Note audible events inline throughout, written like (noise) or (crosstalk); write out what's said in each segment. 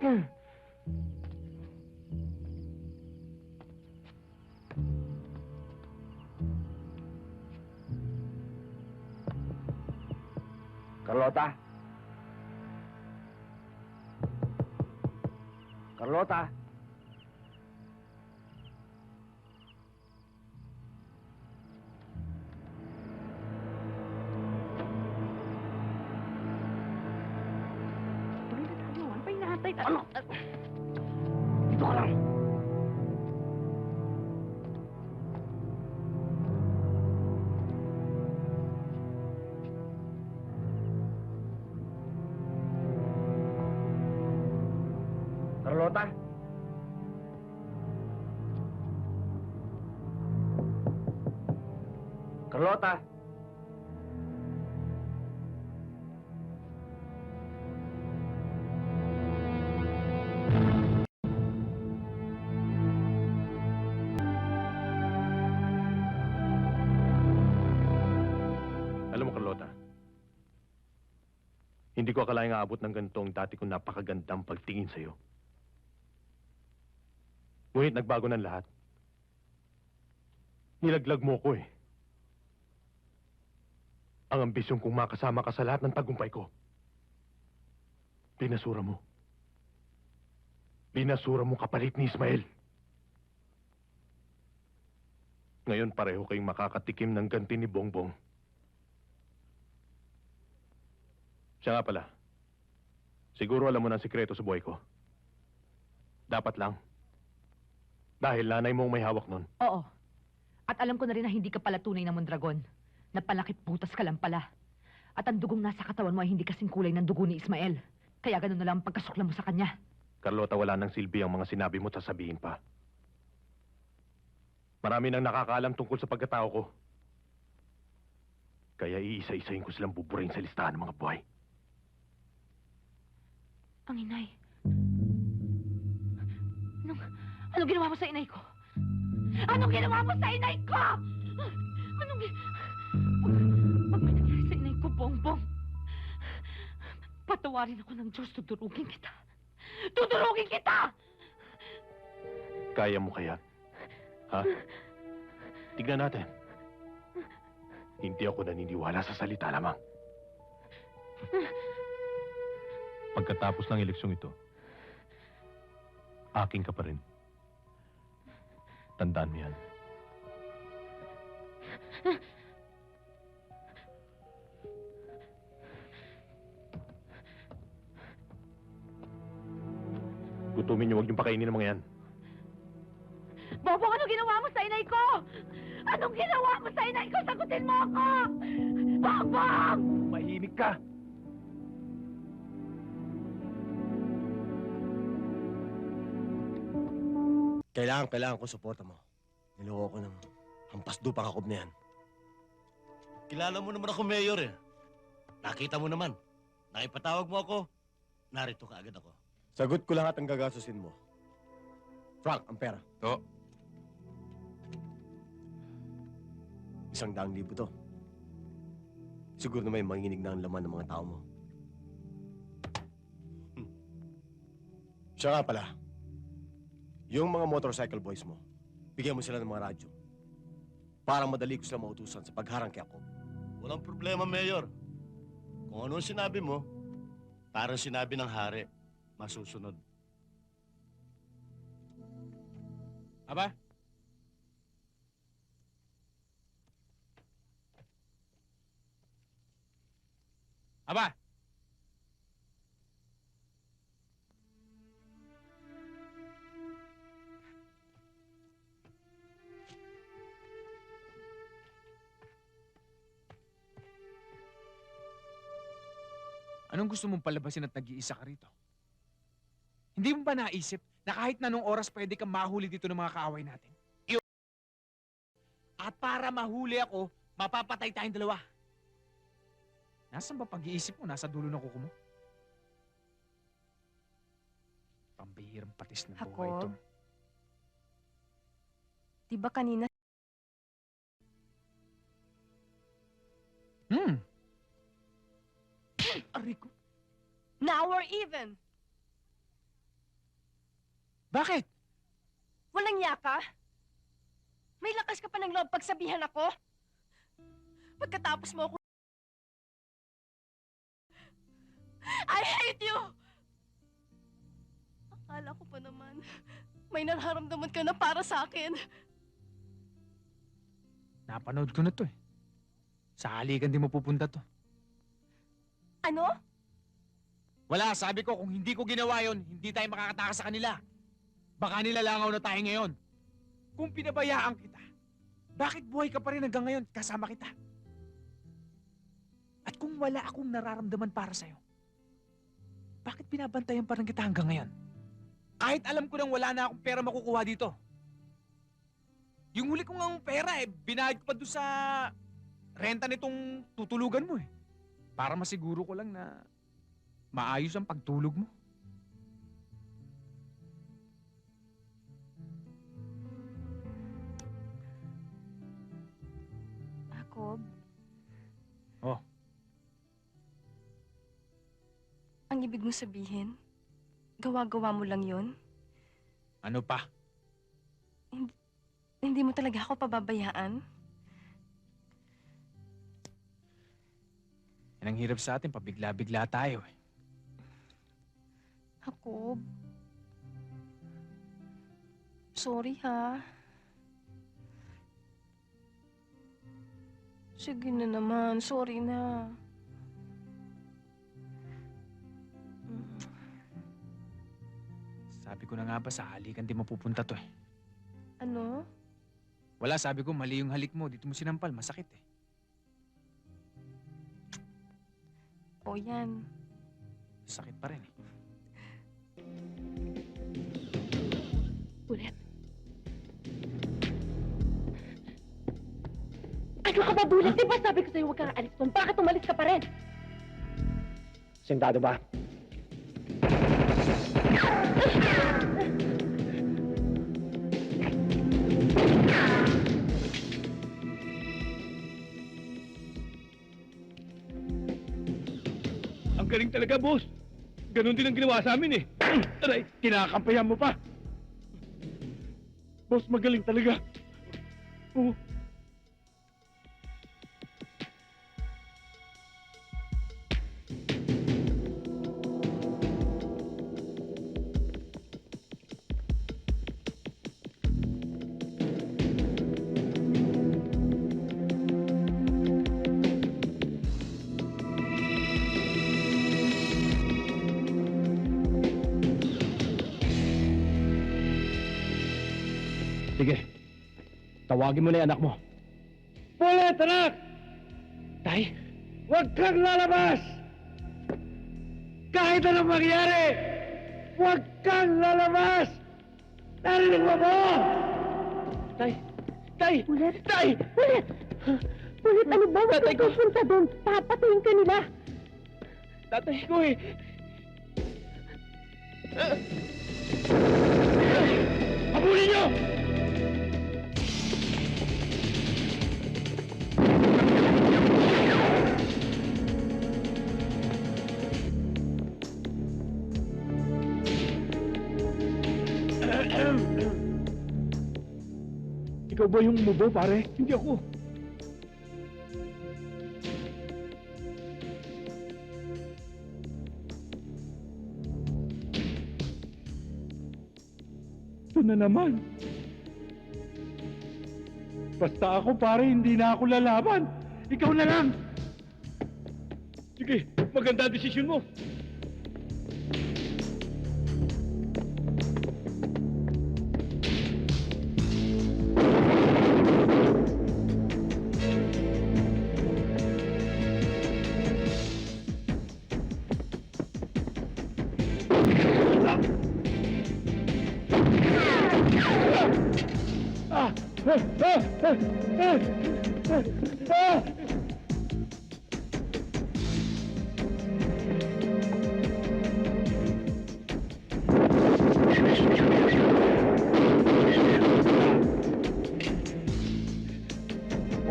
Hmm. Carlota? Carlota? Tayo. Ano Carlota? Carlota? Alam mo, Carlota, hindi ko akalaing aabot ng ganito ang dati kong napakagandang pagtingin sa'yo. Ngunit nagbago ng lahat. Nilaglag mo ko eh. Ang ambisyon kong makasama ka sa lahat ng tagumpay ko. Pinasura mo. Pinasura mo kapalit ni Ismael. Ngayon pareho kayong makakatikim ng ganti ni Bongbong. Siya nga pala. Siguro alam mo ng sikreto sa buhay ko. Dapat lang. Dahil nanay mo ang may hawak nun. Oo. At alam ko na rin na hindi ka pala tunay na Mondragon. Napalakit butas ka lang pala. At ang dugong nasa katawan mo ay hindi kasing kulay ng dugo ni Ismael. Kaya ganun na lang ang pagkasukla mo sa kanya. Carlota, wala nang silbi ang mga sinabi mo at sasabihin pa. Marami nang nakakaalam tungkol sa pagkatao ko. Kaya iisa-isahin ko silang buburahin sa listahan ng mga buhay. Ang inay. Anong, anong ginawa mo sa inay ko? Anong ginawa mo sa inay ko? Anong gi... Pag, pag may nangyari sa inay ko, Bongbong, patawarin ako ng Diyos, tudurugin kita. Tudurugin kita! Kaya mo kaya? Ha? Tignan natin. Hindi ako naniniwala sa salita lamang. Pagkatapos ng eleksyong ito, aking ka pa rin. Tandaan mo yan. Gutumin niyo, huwag niyong pakainin ng mga yan. Bongbong, anong ginawa mo sa inay ko? Anong ginawa mo sa inay ko? Sagutin mo ako! Bongbong! Mahimik ka! Kailangan, kailangan ko suporta mo. Niloko ko ng hampas dupang kakob na yan. Kilala mo naman ako, Mayor eh. Nakita mo naman. Nakipatawag mo ako. Narito ka agad ako. Sagot ko lahat ang gagastusin mo. Frank, ang pera. Oo. Isang daang libo to. Siguro na may manginig na ang laman ng mga tao mo. Hmm. Siya nga pala. Yung mga motorcycle boys mo, bigyan mo sila ng mga radyo. Para madali ko sila mautusan sa pagharang kay ako. Walang problema, Mayor. Kung ano sinabi mo, parang sinabi ng hari, masusunod. Aba? Aba? Anong gusto mong palabasin at nag-iisa ka rito? Hindi mo ba naisip na kahit na nung oras pwede kang mahuli dito ng mga kaaway natin? Iyo- At para mahuli ako, mapapatay tayong dalawa. Nasaan ba pag-iisip mo? Nasa dulo ng kuko mo? Pambihirang patis ng buhay ito. Jacob? Di ba kanina Aray ko. now or even? Bakit? Walang yaka? May lakas ka pa ng loob pagsabihan ako? Pagkatapos mo ako... I hate you! Akala ko pa naman, may nararamdaman ka na para sa akin. Napanood ko na to eh. Sa halikan di mo pupunta to. Ano? Wala, sabi ko, kung hindi ko ginawa yon, hindi tayo makakatakas sa kanila. Baka nilalangaw na tayo ngayon. Kung pinabayaan kita, bakit buhay ka pa rin hanggang ngayon kasama kita? At kung wala akong nararamdaman para sa'yo, bakit binabantayan pa rin kita hanggang ngayon? Kahit alam ko nang wala na akong pera makukuha dito. Yung huli ko ng pera eh, binayad pa doon sa renta nitong tutulugan mo eh. Para masiguro ko lang na maayos ang pagtulog mo. Jacob? Oh. Ang ibig mo sabihin, gawa-gawa mo lang yon? Ano pa? Hindi mo talaga ako pababayaan? Yan ang hirap sa atin, pabigla-bigla tayo eh. Jacob? Sorry ha. Sige na naman, sorry na. Sabi ko na nga ba sa halikan di mapupunta to eh. Ano? Wala, sabi ko mali yung halik mo, dito mo sinampal, masakit eh. O yan. Sakit pa rin eh. Ulit. Ano ka ba, Bulit? Di ba sabi ko sa'yo huwag kang alis doon? Bakit umalis ka pa rin? Sentado ba? Ang (laughs) talaga, boss. Ganon din ang ginawa sa amin eh. Aray, kinakampihan mo pa. Boss, magaling talaga. Oo. Tawagin mo na yung anak mo. Pulit, anak! Tay? Huwag kang lalabas! Kahit anong mangyari! Huwag kang lalabas! Narinig mo ko! Tay! Tay! Ulit? Tay! Ulit! Ulit, ano ba? Huwag kang pupunta doon. Papatayin ka nila. Tatay ko eh! Habulin Ikaw ba yung mubo, pare? Hindi ako. Ito na naman. Basta ako, pare, hindi na ako lalaban. Ikaw na lang. Sige, maganda desisyon mo. O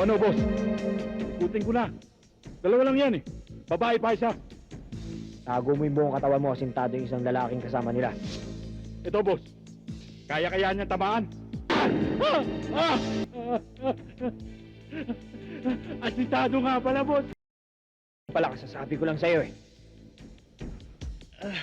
ano, boss? Kuting ko na. Dalawa lang yan eh. Babae pa isa. Tago mo yung buong katawan mo, asintado yung isang lalaking kasama nila. Ito, boss. Kaya-kaya niya tamaan. (laughs) Asitado nga pala, boss. Pala, kasasabi ko lang sa'yo eh. Ah.